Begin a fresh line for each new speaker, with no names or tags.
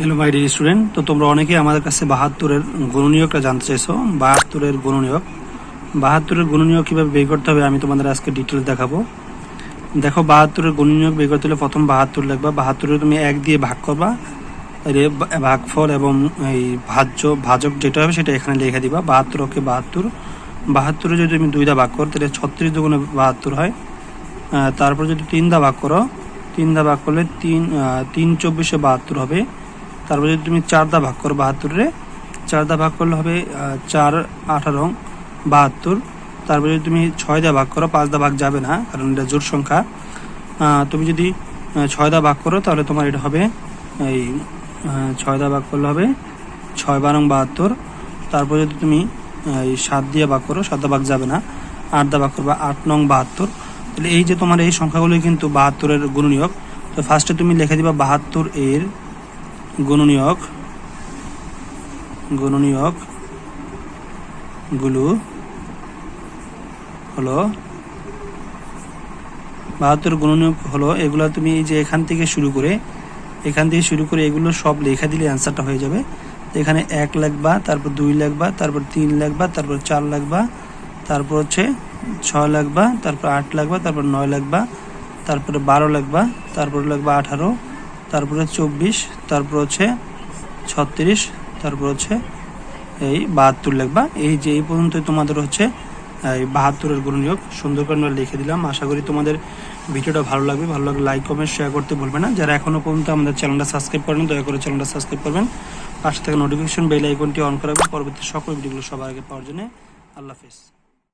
Hello my dear student তো তোমরা অনেকেই আমাদের কাছে বাহাত্তরের গুণনীয়কটা জানতে চাইছো। বাহাত্তরের গুণনীয়ক। বাহাত্তরের গুণনীয়ক কীভাবে বের করতে হবে আমি তোমাদের আজকে ডিটেলস দেখাবো। দেখো, বাহাত্তরের গুণনীয়ক বের করতে হলে প্রথম বাহাত্তর লিখবা। বাহাত্তরে তুমি এক দিয়ে ভাগ করবা। বা- ভাগফল এবং এই ভাজ্য, ভাজক যেটা হবে সেটা এখানে লিখে দিবা। বাহাত্তর ওকে বাহাত্তর। বাহাত্তরে যদি তুমি দুইটা ভাগ করো, তাহলে ছত্রিশ দুগুণে বাহাত্তর হয়। তারপর যদি তিন দা ভাগ করো তিন দা ভাগ করলে তিন তিন চব্বিশে বাহাত্তর হবে। তারপর যদি তুমি চার দা ভাগ করো বাহাত্তরে, চার দা ভাগ করলে হবে চার আঠারো, বাহাত্তর। তারপর যদি তুমি ছয় দা ভাগ করো, পাঁচ দা ভাগ যাবে না, কারণ এটা জোর সংখ্যা। তুমি যদি ছয় দা ভাগ করো, তাহলে তোমার এটা হবে, এই ছয় দা ভাগ করলে হবে ছয় বারং বাহাত্তর। তারপর যদি তুমি এই সাত দিয়ে ভাগ করো, সাত দা ভাগ যাবে না, আট দা ভাগ করবা, আট নং বাহাত্তর। তাহলে এই যে তোমার এই সংখ্যাগুলো কিন্তু বাহাত্তরের গুণনীয়ক। তো ফার্স্টে তুমি লিখে দিবা বাহাত্তর এর গুণনীয়ক গুণনীয়কগুলো হলো বাহাত্তর গুণনীয়ক হলো এগুলো তুমি যে এখান থেকে শুরু করে, এখান থেকে শুরু করে এগুলো সব লেখা দিলে অ্যান্সারটা হয়ে যাবে। এখানে এক লিখবা, তারপর দুই লিখবা, তারপর তিন লিখবা, তারপর চার লিখবা, তারপর হচ্ছে ছয় লিখবা, তারপর আট লিখবা, তারপর নয় লিখবা, তারপরে বারো লিখবা, তারপর লিখবা আঠারো তারপরে চব্বিশ, তারপর হচ্ছে ছত্রিশ, তারপর হচ্ছে এই বাহাত্তর লিখবা। এই যে এই পর্যন্ত তোমাদের হচ্ছে, এই বাহাত্তরের গুণনীয়ক সুন্দর করে আমরা লিখে দিলাম। আশা করি তোমাদের ভিডিওটা ভালো লাগবে। ভালো লাগলে লাইক কমেন্ট শেয়ার করতে ভুলবে না। যারা এখনও পর্যন্ত আমাদের চ্যানেলটা সাবস্ক্রাইব করেন দয়া করে চ্যানেলটা সাবস্ক্রাইব করবেন। পাশে থেকে নোটিফিকেশন বেল আইকনটি অন করাবেন পরবর্তী সকল ভিডিওগুলো সবার আগে পাওয়ার জন্য। আল্লাহ হাফেজ।